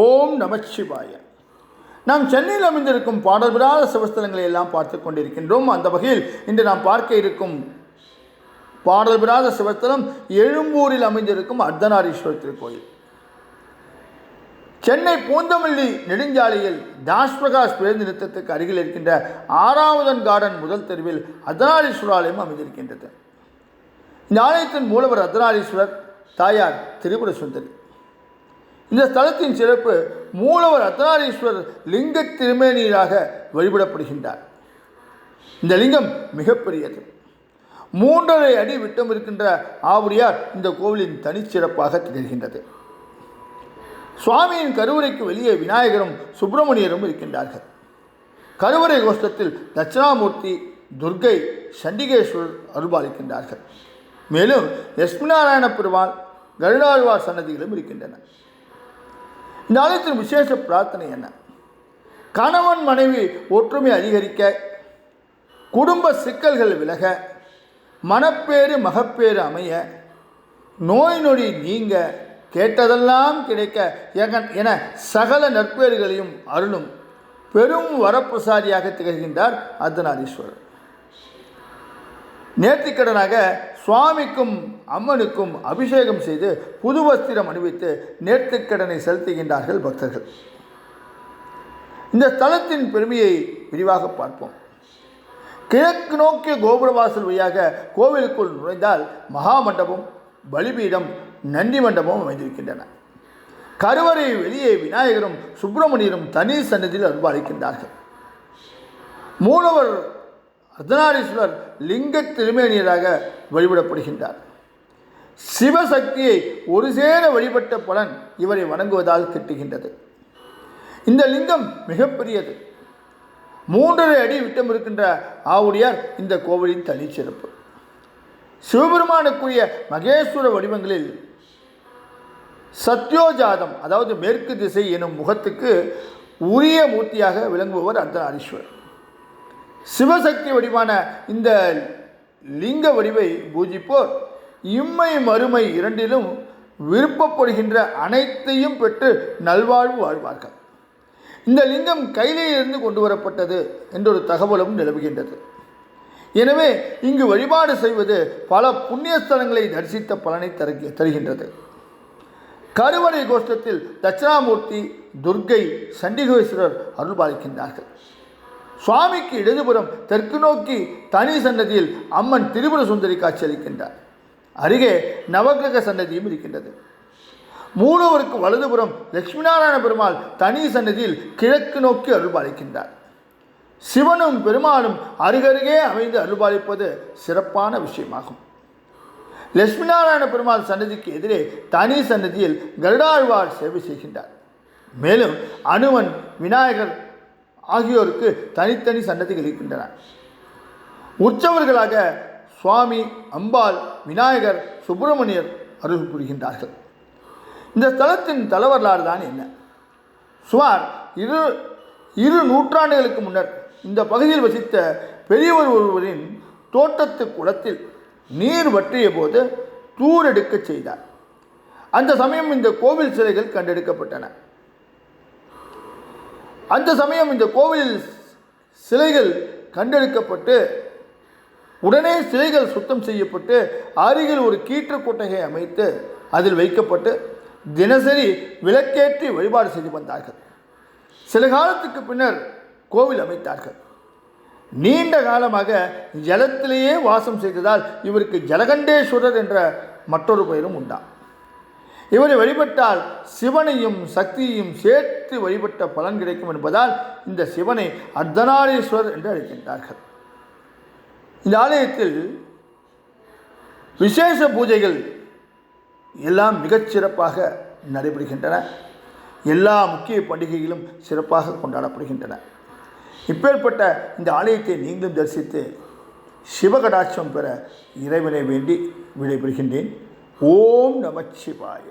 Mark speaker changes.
Speaker 1: ஓம் நமச்சிவாய நாம் சென்னையில் அமைந்திருக்கும் பாடல்படாத சிவஸ்தலங்களை எல்லாம் பார்த்து கொண்டிருக்கின்றோம். அந்த வகையில் இன்று நாம் பார்க்க இருக்கும் பாடல்படாத சிவஸ்தலம் எழும்பூரில் அமைந்திருக்கும் அர்த்தநாரீஸ்வரர் திருக்கோயில். சென்னை பூந்தமல்லி நெடுஞ்சாலையில் தாஸ் பிரகாஷ் பேருந்து நிறுத்தத்துக்கு அருகில் இருக்கின்ற ஆறாவதன் கார்டன் முதல் தெருவில் அர்த்தநாரீஸ்வரர் ஆலயம் அமைந்திருக்கின்றது. இந்த ஆலயத்தின் மூலவர் அர்த்தநாரீஸ்வரர் தாயார் திரிபுர சுந்தரி இந்த ஸ்தலத்தின் சிறப்பு மூலவர் அர்த்தநாரீஸ்வரர் லிங்க திருமேனியராக வழிபடப்படுகின்றார். இந்த லிங்கம் மிகப்பெரியது. மூன்றரை அடி விட்டம் இருக்கின்ற ஆவுடையார் இந்த கோவிலின் தனிச்சிறப்பாக திகழ்கின்றது. சுவாமியின் கருவறைக்கு வெளியே விநாயகரும் சுப்பிரமணியரும் இருக்கின்றார்கள். கருவறை கோஷ்டத்தில் தட்சிணாமூர்த்தி துர்கை சண்டிகேஸ்வரர் அருள்பாலிக்கின்றார்கள். மேலும் லட்சுமிநாராயண பெருமாள் கருடாழ்வார் சன்னதிகளும் இருக்கின்றன. இந்த ஆலயத்தின் விசேஷ பிரார்த்தனை என்ன? கணவன் மனைவி ஒற்றுமை அதிகரிக்க குடும்ப சிக்கல்கள் விலக மனப்பேறு மகப்பேறு அமைய நோய் நொடி நீங்க கேட்டதெல்லாம் கிடைக்க எகன் என சகல நற்பேறுகளையும் அருளும் பெரும் வரப்பிரசாரியாக திகழ்கின்றார் அர்த்தநாதீஸ்வரர். நேர்த்திக்கடனாக சுவாமிக்கும் அம்மனுக்கும் அபிஷேகம் செய்து புது வஸ்திரம் அணிவித்து நேர்த்திக்கடனை செலுத்துகின்றார்கள் பக்தர்கள். இந்த ஸ்தலத்தின் பெருமையை விரிவாக பார்ப்போம். கிழக்கு நோக்கிய கோபுரவாசல் வழியாக கோவிலுக்குள் நுழைந்தால் மகா மண்டபம் பலிபீடம் நந்தி மண்டபமும் அமைந்திருக்கின்றன. கருவறை வெளியே விநாயகரும் சுப்பிரமணியரும் தனி சன்னதியில் அருள்பாலிக்கின்றார்கள். மூலவர் அர்த்தநாரீஸ்வரர் லிங்க திருமேனியராக வழிபடப்படுகின்றார். சிவசக்தியை ஒரு சேர வழிபட்ட பலன் இவரை வணங்குவதால் கிட்டுகின்றது. இந்த லிங்கம் மிகப்பெரியது. மூன்றரை அடி விட்டம் இருக்கின்ற ஆவுடையார் இந்த கோவிலின் தனிச்சிறப்பு சிவபெருமானுக்குரிய மகேஸ்வர வடிவங்களில் சத்யோஜாதம் அதாவது மேற்கு திசை எனும் முகத்துக்கு உரிய மூர்த்தியாக விளங்குபவர் அர்த்தநாரீஸ்வரர். சிவசக்தி வடிவான இந்த லிங்க வடிவை பூஜிப்போர். இம்மை மறுமை இரண்டிலும் விருப்பப்படுகின்ற அனைத்தையும் பெற்று நல்வாழ்வு வாழ்வார்கள் இந்த லிங்கம் கையிலிருந்து கொண்டு வரப்பட்டது என்றொரு தகவலும் நிலவுகின்றது. எனவே இங்கு வழிபாடு செய்வது பல புண்ணியஸ்தலங்களை தரிசித்த பலனை தருகி தருகின்றது. கருவறை கோஷ்டத்தில் தட்சிணாமூர்த்தி துர்க்கை சண்டிகேஸ்வரர் அருள்பாலிக்கின்றார்கள். சுவாமிக்கு இடதுபுறம் தெற்கு நோக்கி தனி சன்னதியில் அம்மன் திரிபுர சுந்தரி காட்சியளிக்கின்றார் அருகே நவகிரக சன்னதியும் இருக்கின்றது. மூலவருக்கு வலதுபுறம் லட்சுமிநாராயண பெருமாள் தனி சன்னதியில் கிழக்கு நோக்கி அருள்பாலிக்கின்றார். சிவனும் பெருமாளும் அருகருகே அமைந்து அருள்பாலிப்பது சிறப்பான விஷயமாகும். லட்சுமி நாராயண பெருமாள் சன்னதிக்கு எதிரே தனி சன்னதியில் கருடாழ்வார் சேவை செய்கின்றார். மேலும் அனுமன் விநாயகர் ஆகியோருக்கு தனித்தனி சன்னதிகள் இருக்கின்றன. உற்சவர்களாக சுவாமி அம்பாள் விநாயகர் சுப்பிரமணியர் அருள் புரிகின்றார்கள் இந்த ஸ்தலத்தின் தலைவரலாறு தான் என்ன? சுமார் இரு இரு நூற்றாண்டுகளுக்கு முன்னர் இந்த பகுதியில் வசித்த பெரியவர் ஒருவரின் தோட்டத்து குளத்தில் நீர் வற்றிய போது தூரெடுக்க செய்தார். அந்த சமயம் இந்த கோவில் சிலைகள் கண்டெடுக்கப்பட்டன. அந்த சமயம் இந்த கோவிலில் சிலைகள் கண்டெடுக்கப்பட்டு உடனே சிலைகள் சுத்தம் செய்யப்பட்டு அருகில் ஒரு கீற்று கொட்டகை அமைத்து அதில் வைக்கப்பட்டு தினசரி விளக்கேற்றி வழிபாடு செய்து வந்தார்கள். சில காலத்துக்கு பின்னர் கோவில் அமைத்தார்கள். நீண்ட காலமாக ஜலத்திலேயே வாசம் செய்ததால் இவருக்கு ஜலகண்டேஸ்வரர் என்ற மற்றொரு பெயரும் உண்டாம் இவரை வழிபட்டால் சிவனையும் சக்தியையும் சேர்த்து வழிபட்ட பலன் கிடைக்கும் என்பதால் இந்த சிவனை அர்த்தநாரீஸ்வரர் என்று அழைக்கின்றார்கள். இந்த ஆலயத்தில் விசேஷ பூஜைகள் எல்லாம் மிகச்சிறப்பாக நடைபெறுகின்றன. எல்லா முக்கிய பண்டிகைகளும் சிறப்பாக கொண்டாடப்படுகின்றன. இப்பேற்பட்ட இந்த ஆலயத்தை நீங்களும் தரிசித்து சிவகடாட்சம் பெற இறைவனை வேண்டி விடைபெறுகின்றேன். ஓம் நமச்சிவாய.